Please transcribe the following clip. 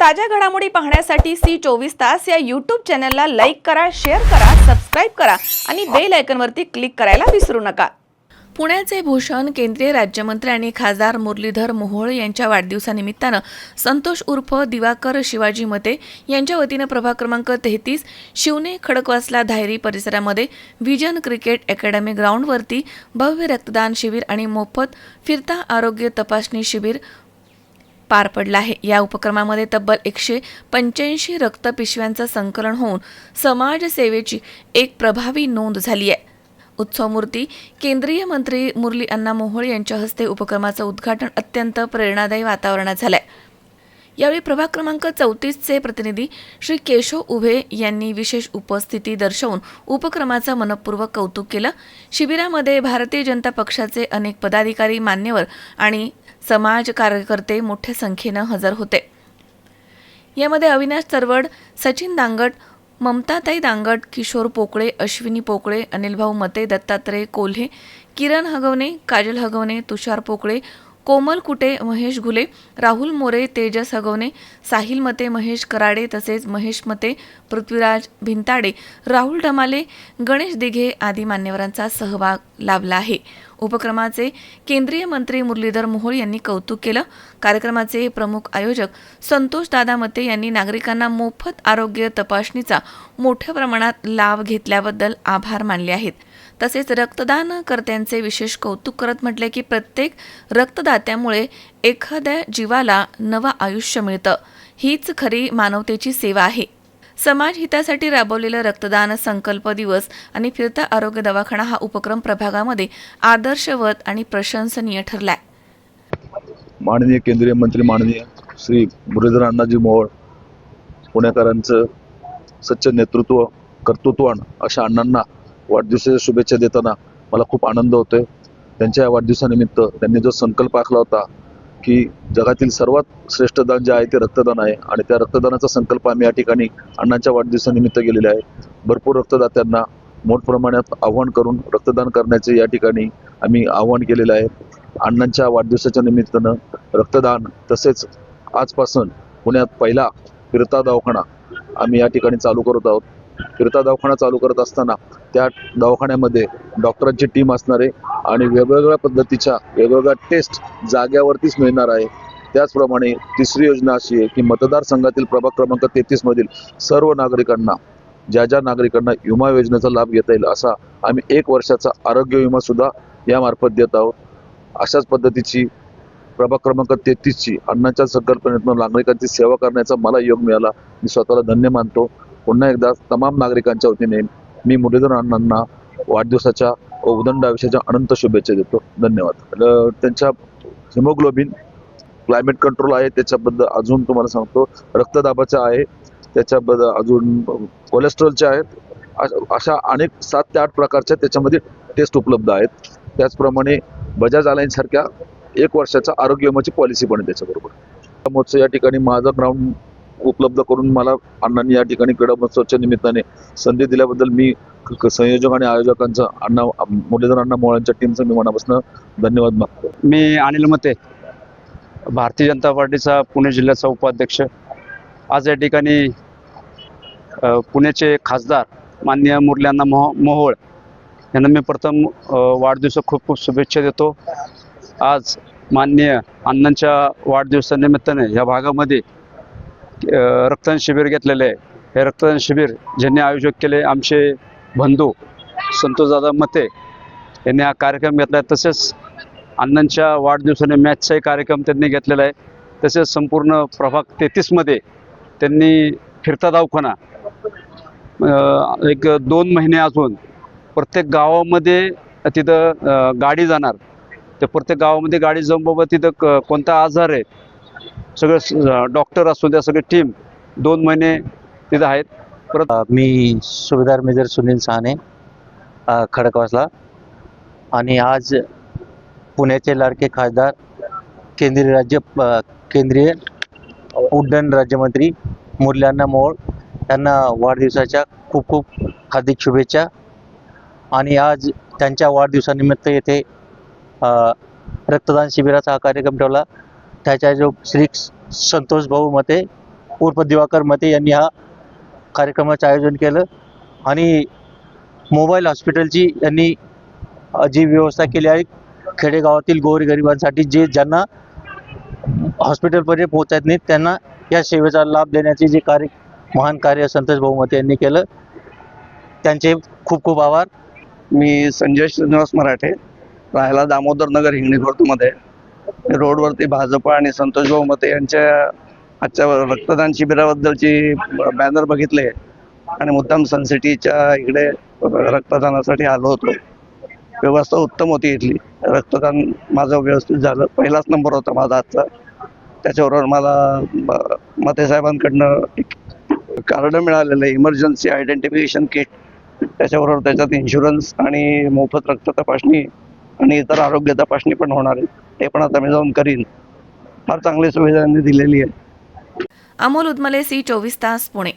ताज्या घडामोडी पाहण्यासाठी सी चोवीस तास या यूट्यूब चॅनलला लाईक करा शेअर करा सबस्क्राईब करा आणि बेल आयकनवरती क्लिक करायला विसरू नका. पुण्याचे भूषण केंद्रीय राज्यमंत्री आणि खासदार मुरलीधर मोहोळ यांच्या वाढदिवसानिमित्तानं संतोष उर्फ दिवाकर शिवाजी मते यांच्या वतीनं प्रभाग क्रमांक तेहतीस शिवने खडकवासला धायरी परिसरामध्ये व्हिजन क्रिकेट अकॅडमी ग्राउंडवरती भव्य रक्तदान शिबिर आणि मोफत फिरता आरोग्य तपासणी शिबिर पार पडला आहे. या उपक्रमामध्ये तब्बल एकशे पंच्याऐंशी रक्तपिशव्यांचं संकलन होऊन समाजसेवेची एक प्रभावी नोंद झाली आहे. उत्सवमूर्ती केंद्रीय मंत्री मुरली अण्णा मोहोळ यांच्या हस्ते उपक्रमाचं उद्घाटन अत्यंत प्रेरणादायी वातावरणात झालं आहे यावेळी प्रभाग क्रमांक चौतीसचे प्रतिनिधी श्री केशव उभे यांनी विशेष उपस्थिती दर्शवून उपक्रमाचं मनपूर्वक कौतुक केलं. शिबिरामध्ये भारतीय जनता पक्षाचे अनेक पदाधिकारी मान्यवर आणि समाज कार्यकर्ते मोठ्या संख्येनं हजर होते. यामध्ये अविनाश चरवड सचिन दांगट ममताताई दांगट किशोर पोकळे अश्विनी पोकळे अनिलभाऊ मते दत्तात्रय कोल्हे किरण हगवणे काजल हगवणे तुषार पोकळे कोमल कुटे महेश घुले राहुल मोरे तेजस हगवणे साहिल मते महेश कराडे तसेच महेश मते पृथ्वीराज भिंताडे राहुल ढमाले गणेश दिघे आदी मान्यवरांचा सहभाग लाभला आहे. उपक्रमाचे केंद्रीय मंत्री मुरलीधर मोहोळ यांनी कौतुक केलं. कार्यक्रमाचे प्रमुख आयोजक संतोष दादा मते यांनी नागरिकांना मोफत आरोग्य तपासणीचा मोठ्या प्रमाणात लाभ घेतल्याबद्दल आभार मानले आहेत. तसेच रक्तदानकर्त्यांचे विशेष कौतुक करत म्हटले की प्रत्येक रक्तदात्यामुळे एखाद्या जीवाला नवं आयुष्य मिळतं. हीच खरी मानवतेची सेवा आहे. समाज हितासाठी राबवलेलं रक्तदान संकल्प दिवस आणि फिरता आरोग्य दवाखाना हा उपक्रम प्रभागामध्ये आदर्शवत आणि प्रशंसनीय ठरलाय. माननीय केंद्रीय मंत्री माननीय श्री मुरलीधर अण्णाजी मोहोळ पुणेकरांचं सच्च नेतृत्व कर्तृत्वान अशा अण्णांना वाढदिवसाच्या शुभेच्छा देताना मला खूप आनंद होतोय. त्यांच्या या वाढदिवसानिमित्त त्यांनी जो संकल्प आखला होता की जगातील सर्वात श्रेष्ठ दान जे आहे ते रक्तदान आहे आणि त्या रक्तदानाचा संकल्प आम्ही या ठिकाणी अण्णांच्या वाढदिवसानिमित्त गेलेले आहे. भरपूर रक्तदात्यांना मोठ प्रमाणात आव्हान करून रक्तदान करण्याचे या ठिकाणी आम्ही आव्हान केलेलं आहे. अण्णांच्या वाढदिवसाच्या निमित्तानं रक्तदान तसेच आजपासून पुण्यात पहिला फिरता दवाखाना आम्ही या ठिकाणी चालू करत आहोत. फिरता दवाखाना चालू करत असताना त्या दवाखान्यामध्ये डॉक्टरांची टीम असणार आहे आणि वेगवेगळ्या पद्धतीच्या वेगवेगळ्या टेस्ट जाग्यावरतीच मिळणार आहे. त्याचप्रमाणे तिसरी योजना अशी आहे की मतदारसंघातील प्रभाग क्रमांक तेहतीस मधील सर्व नागरिकांना ज्या ज्या नागरिकांना विमा योजनेचा लाभ घेता येईल असा आम्ही एक वर्षाचा आरोग्य विमा सुद्धा यामार्फत देत आहोत. अशाच पद्धतीची प्रभाग क्रमांक तेहतीसची अन्नाच्या संकल्पनेतून नागरिकांची सेवा करण्याचा मला योग मिळाला. मी स्वतःला धन्य मानतो. पुन्हा एकदा तमाम नागरिकांच्या वतीने मी मुरलीधर अण्णांना वाढदिवसाच्या उदंड आयुष्याच्या अनंत शुभेच्छा देतो. धन्यवाद. त्यांच्या हिमोग्लोबिन क्लायमेट कंट्रोल आहे त्याच्याबद्दल अजून तुम्हाला सांगतो. रक्तदाबाचं आहे त्याच्याबद्दल अजून कोलेस्ट्रॉलचे आहेत. अशा अनेक सात ते आठ प्रकारच्या त्याच्यामध्ये टेस्ट उपलब्ध आहेत. त्याचप्रमाणे बजाज अलायन्स एक वर्षाचा आरोग्य विमाची पॉलिसी पण आहे त्याच्याबरोबर. महोत्सव या ठिकाणी माझा ग्राउंड उपलब्ध करून मला अण्णांनी या ठिकाणी क्रीडा महोत्सवाच्या निमित्ताने संधी दिल्याबद्दल मी संयोजक आणि आयोजकांचा अण्णा मुरलीधर अण्णा मोहळांच्या टीमचं मी मनापासून धन्यवाद मागतो मी अनिल मते भारतीय जनता पार्टीचा पुणे जिल्ह्याचा उपाध्यक्ष. आज या ठिकाणी पुण्याचे खासदार माननीय मुरल्यांना मोह मोहोळ यांना मी प्रथम वाढदिवस वाढदिवसा खूप खूप शुभेच्छा देतो. आज माननीय अण्णांच्या वाढदिवसानिमित्ताने या भागामध्ये रक्तदान शिबिर घेतलेले आहे. हे रक्तदान शिबिर ज्यांनी आयोजक केले आमचे बंधू संतोषदादा मते यांनी हा कार्यक्रम घेतला आहे. तसेच अण्णांच्या वाढदिवसाने मॅचचाही कार्यक्रम त्यांनी घेतलेला आहे. तसेच संपूर्ण प्रभाग तेहतीसमध्ये त्यांनी फिरता दवाखाना एक दोन महिने अजून प्रत्येक गावामध्ये तिथं गाडी जाणार. त्या प्रत्येक गावामध्ये गाडी जाऊन बाबा तिथं क- कोणता आजार आहे सगळं डॉक्टर असू द्या सगळी टीम दोन महिने तिथं आहेत. परत मी सुभेदार मेजर सुनील सहाने खडकवासला. आणि आज पुण्याचे लाडके खासदार केंद्रीय राज्य केंद्रीय उड्डाण राज्यमंत्री मुरल्यांना मोळ त्यांना वाढदिवसाच्या खूप खूप हार्दिक शुभेच्छा. आणि आज त्यांच्या वाढदिवसानिमित्त येथे रक्तदान शिबिराचा हा कार्यक्रम ठेवला. त्याच्या जो श्री संतोष भाऊ मते उर्फ दिवाकर मते यांनी हा कार्यक्रमाचं आयोजन केलं. आणि मोबाईल हॉस्पिटलची यांनी जी व्यवस्था केली आहे खेडेगावातील गोरगरिबांसाठी जे ज्यांना हॉस्पिटलपर्यंत पोहोचत नाहीत त्यांना या सेवेचा लाभ देण्याचे जे कार्य महान कार्य संतोष बहुमते यांनी केलं. त्यांचे खूप खूप आभार. मी संजय श्रीनिवास मराठे राहायला दामोदर नगर हिंगणी खुर्दमध्ये रोडवरती भाजप आणि संतोष भाऊ मते यांच्या आजच्या रक्तदान शिबिराबद्दलची बॅनर बघितले. आणि मुद्दाम सनसिटीच्या इकडे रक्तदानासाठी आलो होतो. व्यवस्था उत्तम होती इथली. रक्तदान माझं व्यवस्थित झालं. पहिलाच नंबर होता माझा आजचा. त्याच्याबरोबर मला मते साहेबांकडनं एक कार्ड मिळालेलं आहे इमर्जन्सी आयडेंटिफिकेशन किट त्याच्याबरोबर त्याच्यात इन्शुरन्स आणि मोफत रक्त तपासणी आणि इतर आरोग्य तपासणी पण होणार आहे. ते पण आता मी जाऊन करीन. फार चांगली सुविधा दिलेली आहे. अमोल उदमले सी चोवीस तास पुणे.